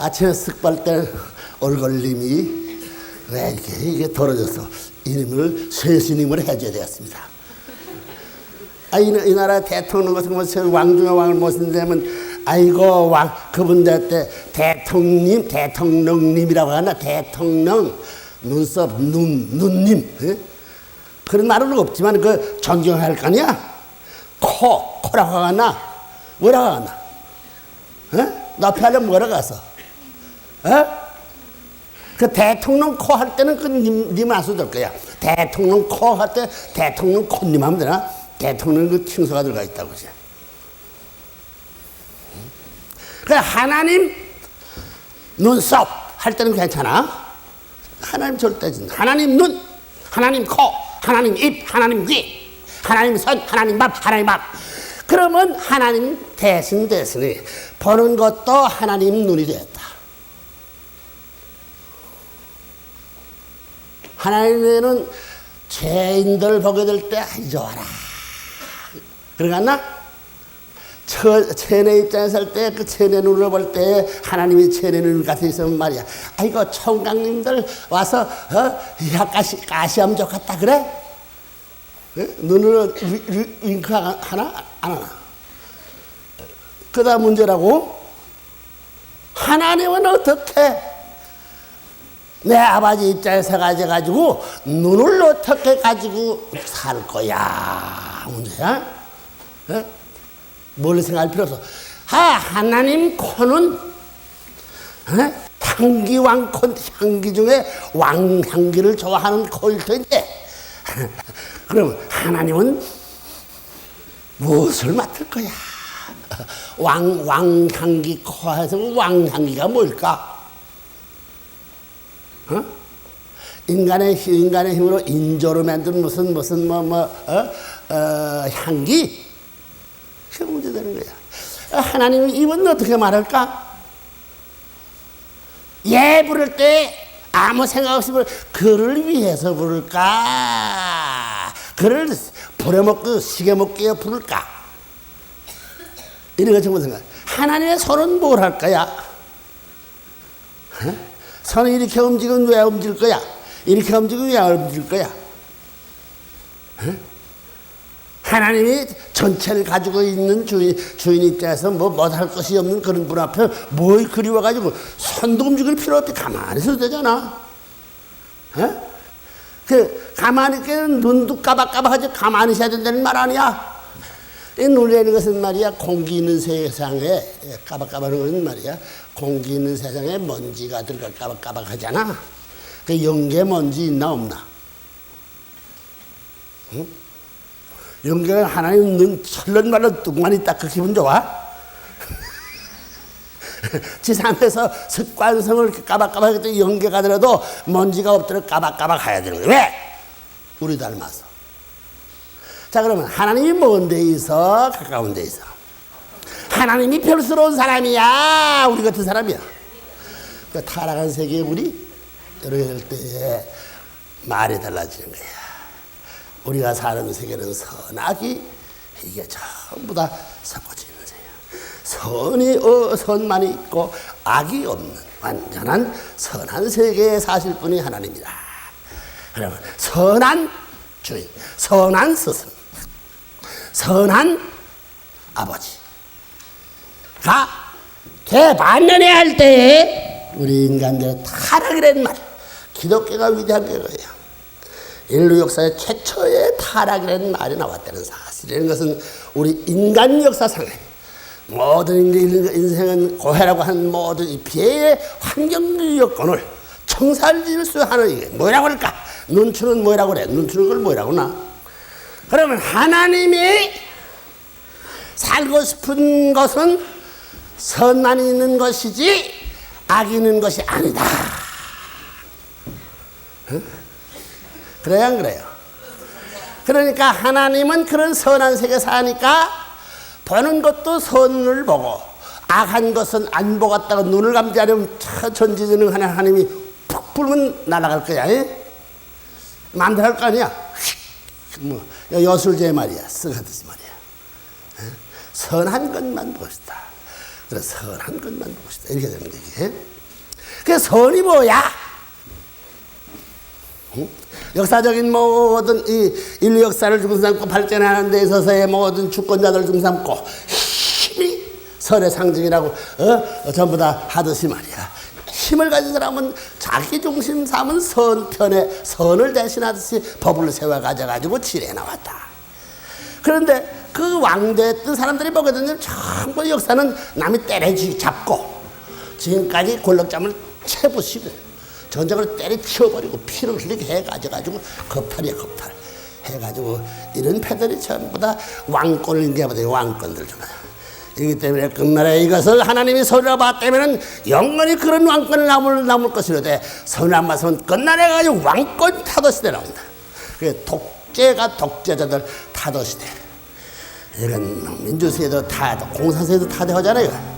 아침에 쓱발 때 얼굴님이 왜 이렇게 이게 더러져서 이름을 쇠스님을 해줘야 되었습니다. 아, 이, 이 나라 대통령 같은 왕중의 왕을 모신다면, 아이고, 왕, 그분들 때 대통령, 대통령님이라고 하나, 대통령, 눈썹, 눈, 눈님. 예? 그런 말은 없지만, 그 존경할 거 아니야? 코, 코라고 하나? 뭐라고 하나? 어? 높이 하려면 뭐라고 하서? 어? 그 대통령 코 할 때는 그 님, 님 아수 될 거야. 대통령 코 할 때 대통령 코님 하면 되나? 대통령 그 칭소가 들어가 있다고 이제. 그 하나님 눈썹 할 때는 괜찮아. 하나님 절대 진 하나님 눈, 하나님 코, 하나님 입, 하나님 귀, 하나님 손, 하나님 밥, 하나님 밥. 그러면 하나님 대신 대신이 보는 것도 하나님 눈이 되었다. 하나님은 죄인들 보게 될때 좋아라. 그러겠나? 처, 체내 입장에서 할 때, 그 체내 눈으로 볼 때, 하나님이 체내 눈 같아 있으면 말이야. 아이고, 총각님들 와서, 어, 야, 가시, 가시하면 좋겠다, 그래? 위- 위- 윙크 하나? 안 하나? 그 다음 문제라고? 하나님은 어떻게 내 아버지 입장에서 가져가지고 눈을 어떻게 가지고 살 거야 문제야? 어? 뭘 생각할 필요 없어. 아 하나님 코는 어? 향기 왕 코 향기 중에 왕 향기를 좋아하는 코일 텐데 그럼 하나님은 무엇을 맡을 거야? 왕 왕향기 코에서 왕향기가 뭘까? 어? 인간의 힘, 인간의 힘으로 인조로 만든 무슨 무슨 뭐뭐 어? 어, 향기 그 문제 되는 거야. 어, 하나님이 이번 어떻게 말할까? 예 부를 때 아무 생각 없이 부를 그를 위해서 부를까? 그를 부려먹고 시겨먹기에 부를까? 이런 거 전부 생각. 하나님의 손은 뭘 할 거야? 어? 손을 이렇게 움직이면 왜 움직일 거야? 이렇게 움직이면 왜 움직일 거야? 어? 하나님이 전체를 가지고 있는 주인, 주인 입장에서 뭐, 못할 것이 없는 그런 분 앞에 뭘 그리워가지고 손도 움직일 필요 없이 가만히 있어도 되잖아. 어? 그, 가만히 있기는 눈도 까박까박하지 가만히 있어야 된다는 말 아니야? 이 놀라는 것은 말이야, 공기 있는 세상에, 예, 까박까박한 것은 말이야, 공기 있는 세상에 먼지가 들어가 까박까박하잖아. 그 연계 먼지 있나 없나? 응? 연계가 하나님 눈 철렁말로 뚝만 있다. 그 기분 좋아? 지상에서 습관성을 까박까박 연계가 더라도 먼지가 없도록 까박까박 해야 되는 거야. 왜? 우리 닮아서. 자, 그러면 하나님이 먼 데 있어? 가까운 데 있어? 하나님이 별스러운 사람이야? 우리 같은 사람이야? 그 타락한 세계에 우리 될 때에 말이 달라지는 거야. 우리가 사는 세계는 선악이 이게 전부 다 섞어지는 세계야. 선이 어, 선만 있고 악이 없는 완전한 선한 세계에 사실 분이 하나님이다. 그러면 선한 주인, 선한 스승, 선한 아버지가 대반면에 할 때에 우리 인간들의 타락이라는 말, 기독교가 위대한 게 그거예요. 인류 역사의 최초의 타락이라는 말이 나왔다는 사실이라는 것은 우리 인간 역사상에 모든 인생은 고해라고 하는 모든 이 피해의 환경 여건을 청살질수 하는 이게 뭐라고 할까? 눈추는 뭐라고 그래? 눈추는 걸 뭐라고 나? 그러면 하나님이 살고 싶은 것은 선만 있는 것이지 악이 있는 것이 아니다. 그래야 안 그래요? 그러니까 하나님은 그런 선한 세계 사니까 보는 것도 선을 보고 악한 것은 안 보겠다고 눈을 감지 않으면 하는 하나님이 푹 불면 날아갈 거야. 예? 마음대로 할 거 아니야. 휙! 뭐 여술제 말이야. 쓰가듯이 말이야. 예? 선한 것만 봅시다. 그래서 선한 것만 싶다. 이렇게 되는 거지. 그 선이 뭐야? 응? 역사적인 모든 이 인류 역사를 중삼고 발전하는 데 있어서의 모든 주권자들 중삼고 힘이 선의 상징이라고 어? 전부 다 하듯이 말이야. 힘을 가진 사람은 자기 중심 삼은 선편에 선을 대신하듯이 법을 세워 가져가지고 지내 나왔다. 그런데 그 왕대했던 사람들이 보거든요. 전부 역사는 남이 때려지 잡고 지금까지 권력잠을 채부시고 전쟁을 때려 치워버리고 피를 흘리게 해가지고 겁탈이야 겁탈 해가지고 이런 패들이 전부 다 왕권을 인계하거든요. 왕권들 중 이기 때문에 끝날에 이것을 하나님이 소리로 봤다면 영원히 그런 왕권을 남을 남을 것이로되 선한 말씀은 끝날에 가지고 왕권 타도시대 나온다. 그 독재가 독재자들 타도시대. 이건 민주주의도 타, 공산주의도 타도하잖아요.